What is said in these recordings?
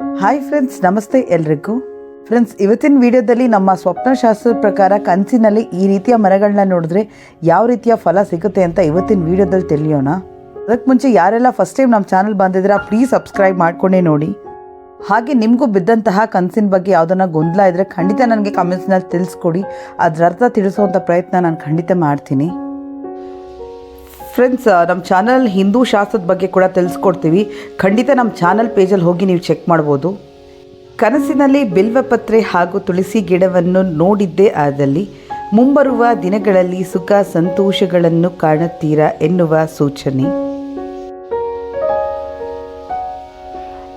Hi friends ನಮಸ್ತೆ ಎಲ್ರಿಗೂ. Friends ಇವತ್ತಿನ ವಿಡಿಯೋದಲ್ಲಿ ನಮ್ಮ ಸ್ವಪ್ನಶಾಸ್ತ್ರದ ಪ್ರಕಾರ ಕನಸಿನಲ್ಲಿ ಈ ರೀತಿಯ ಮರಗಳನ್ನ ನೋಡಿದ್ರೆ ಯಾವ ರೀತಿಯ ಫಲ ಸಿಗುತ್ತೆ ಅಂತ ಇವತ್ತಿನ ವಿಡಿಯೋದಲ್ಲಿ ತಿಳಿಯೋಣ. ಅದಕ್ಕೆ ಮುಂಚೆ ಯಾರೆಲ್ಲ ಫಸ್ಟ್ ಟೈಮ್ ನಮ್ಮ ಚಾನಲ್ ಬಂದಿದ್ದೀರಾ ಪ್ಲೀಸ್ ಸಬ್ಸ್ಕ್ರೈಬ್ ಮಾಡ್ಕೊಂಡೇ ನೋಡಿ. ಹಾಗೆ ನಿಮಗೂ ಬಿದ್ದಂತಹ ಕನಸಿನ ಬಗ್ಗೆ ಯಾವುದನ್ನ ಗೊಂದಲ ಇದ್ದರೆ ಖಂಡಿತ ನನಗೆ ಕಮೆಂಟ್ಸ್ನಲ್ಲಿ ತಿಳಿಸ್ಕೊಡಿ. ಅದರ ಅರ್ಥ ತಿಳಿಸುವಂಥ ಪ್ರಯತ್ನ ನಾನು ಖಂಡಿತ ಮಾಡ್ತೀನಿ. ಫ್ರೆಂಡ್ಸ್ ನಮ್ಮ ಚಾನಲ್ ಹಿಂದೂ ಶಾಸ್ತ್ರದ ಬಗ್ಗೆ ಕೂಡ ತಿಳಿಸ್ಕೊಡ್ತೀವಿ. ಖಂಡಿತ ನಮ್ಮ ಚಾನಲ್ ಪೇಜಲ್ಲಿ ಹೋಗಿ ನೀವು ಚೆಕ್ ಮಾಡ್ಬೋದು. ಕನಸಿನಲ್ಲಿ ಬಿಲ್ವಪತ್ರೆ ಹಾಗೂ ತುಳಸಿ ಗಿಡವನ್ನು ನೋಡಿದ್ದೇ ಆದಲ್ಲಿ ಮುಂಬರುವ ದಿನಗಳಲ್ಲಿ ಸುಖ ಸಂತೋಷಗಳನ್ನು ಕಾಣುತ್ತೀರಾ ಎನ್ನುವ ಸೂಚನೆ.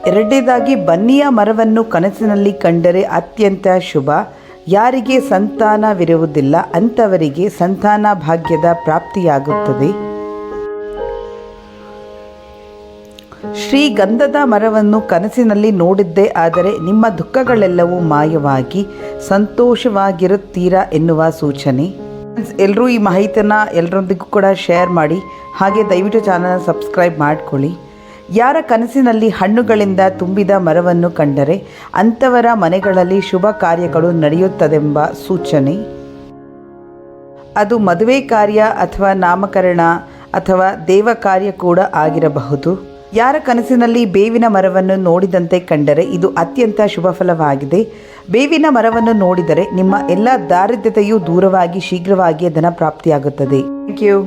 ಎರಡನೇದಾಗಿ, ಬನ್ನಿಯ ಮರವನ್ನು ಕನಸಿನಲ್ಲಿ ಕಂಡರೆ ಅತ್ಯಂತ ಶುಭ. ಯಾರಿಗೆ ಸಂತಾನವಿರುವುದಿಲ್ಲ, ಅಂಥವರಿಗೆ ಸಂತಾನ ಭಾಗ್ಯದ ಪ್ರಾಪ್ತಿಯಾಗುತ್ತದೆ. ಶ್ರೀಗಂಧದ ಮರವನ್ನು ಕನಸಿನಲ್ಲಿ ನೋಡಿದ್ದೇ, ಆದರೆ ನಿಮ್ಮ ದುಃಖಗಳೆಲ್ಲವೂ ಮಾಯವಾಗಿ ಸಂತೋಷವಾಗಿರುತ್ತೀರಾ ಎನ್ನುವ ಸೂಚನೆ. ಎಲ್ಲರೂ ಈ ಮಾಹಿತಿಯನ್ನು ಎಲ್ಲರೊಂದಿಗೂ ಕೂಡ ಶೇರ್ ಮಾಡಿ, ಹಾಗೆ ದಯವಿಟ್ಟು ಚಾನಲ್ ಸಬ್ಸ್ಕ್ರೈಬ್ ಮಾಡಿಕೊಳ್ಳಿ. ಯಾರ ಕನಸಿನಲ್ಲಿ ಹಣ್ಣುಗಳಿಂದ ತುಂಬಿದ ಮರವನ್ನು ಕಂಡರೆ ಅಂಥವರ ಮನೆಗಳಲ್ಲಿ ಶುಭ ಕಾರ್ಯಗಳು ನಡೆಯುತ್ತದೆಂಬ ಸೂಚನೆ. ಅದು ಮದುವೆ ಕಾರ್ಯ ಅಥವಾ ನಾಮಕರಣ ಅಥವಾ ದೇವ ಕಾರ್ಯ ಕೂಡ ಆಗಿರಬಹುದು. ಯಾರ ಕನಸಿನಲ್ಲಿ ಬೇವಿನ ಮರವನ್ನು ನೋಡಿದಂತೆ ಕಂಡರೆ ಇದು ಅತ್ಯಂತ ಶುಭ ಫಲವಾಗಿದೆ. ಬೇವಿನ ಮರವನ್ನು ನೋಡಿದರೆ ನಿಮ್ಮ ಎಲ್ಲ ದಾರಿದ್ರ್ಯತೆಯು ದೂರವಾಗಿ ಶೀಘ್ರವಾಗಿ ಧನಪ್ರಾಪ್ತಿಯಾಗುತ್ತದೆ ಥ್ಯಾಂಕ್ ಯು